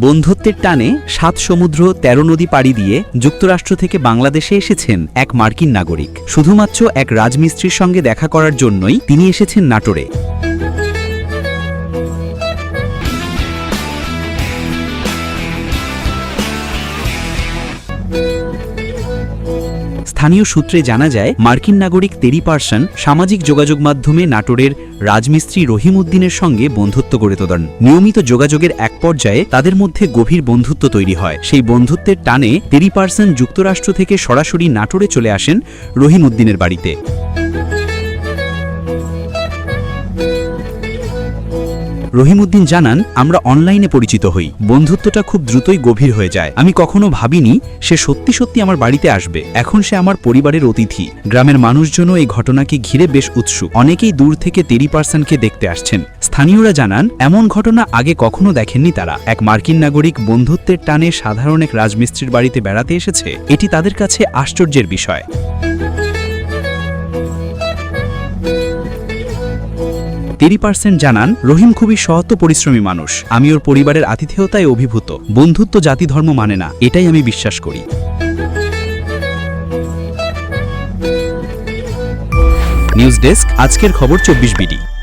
বন্ধুত্বের টানে সাত সমুদ্র, তেরো নদী পাড়ি দিয়ে যুক্তরাষ্ট্র থেকে বাংলাদেশে এসেছেন এক মার্কিন নাগরিক। শুধুমাত্র এক রাজমিস্ত্রির সঙ্গে দেখা করার জন্যই তিনি এসেছেন নাটোরে। স্থানীয় সূত্রে জানা যায়, মার্কিন নাগরিক তেরি পার্সন সামাজিক যোগাযোগ মাধ্যমে নাটোরের রাজমিস্ত্রি রহিম উদ্দিনের সঙ্গে বন্ধুত্ব গড়ে তোলেন। নিয়মিত যোগাযোগের এক পর্যায়ে তাদের মধ্যে গভীর বন্ধুত্ব তৈরি হয়। সেই বন্ধুত্বের টানে তেরি পার্সন যুক্তরাষ্ট্র থেকে সরাসরি নাটোরে চলে আসেন রহিম উদ্দিনের বাড়িতে। রহিমউদ্দিন জানান, আমরা অনলাইনে পরিচিত হই। বন্ধুত্বটা খুব দ্রুতই গভীর হয়ে যায়। আমি কখনো ভাবিনি সে সত্যি সত্যি আমার বাড়িতে আসবে। এখন সে আমার পরিবারের অতিথি। গ্রামের মানুষজনও এই ঘটনাকে ঘিরে বেশ উৎসুক। অনেকেই দূর থেকে তেরি পার্সনকে দেখতে আসছেন। স্থানীয়রা জানান, এমন ঘটনা আগে কখনো দেখেননি তারা। এক মার্কিন নাগরিক বন্ধুত্বের টানে সাধারণ এক রাজমিস্ত্রির বাড়িতে বেড়াতে এসেছে। এটি তাদের কাছে আশ্চর্যের বিষয়। তেরি পার্সেন্ট জানান, রহিম খুবই সহত পরিশ্রমী মানুষ। আমি ওর পরিবারের আতিথেয়তায় অভিভূত। বন্ধুত্ব জাতি ধর্ম মানে না। এটাই আমি বিশ্বাস করি। নিউজ ডেস্ক, আজকের খবর চব্বিশ বিডি।